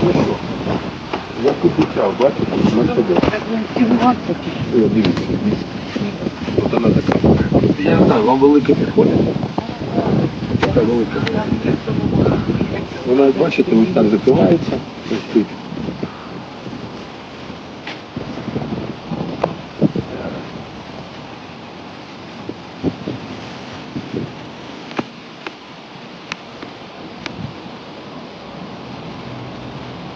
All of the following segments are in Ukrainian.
Що? Я обіцяв, бачите, Мерседес. О, дивіться, дивіться. От вона така. Я не знаю, вам велика підходить? Така велика. Вона, бачите, ось так закривається. Ось тут.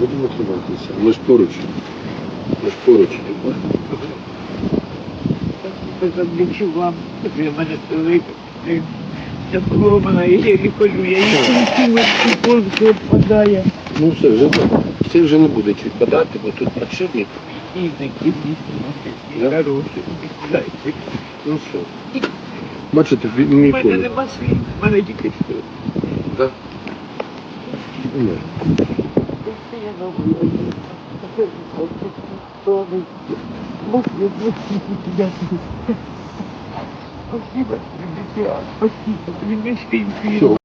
будемо триматися? Ми ж поруч. Ми ж поруч. завдячу вам, я мене велика. Я поломана, еле хожу, я її полку відпадає. Ну все, вже це вже не буде чуть подати, бо тут подшипник. І такі хороші. Ну все. Бачите, він У мене нема слів, в мене тільки що. Да? Ні. seja não homens morrendo Você.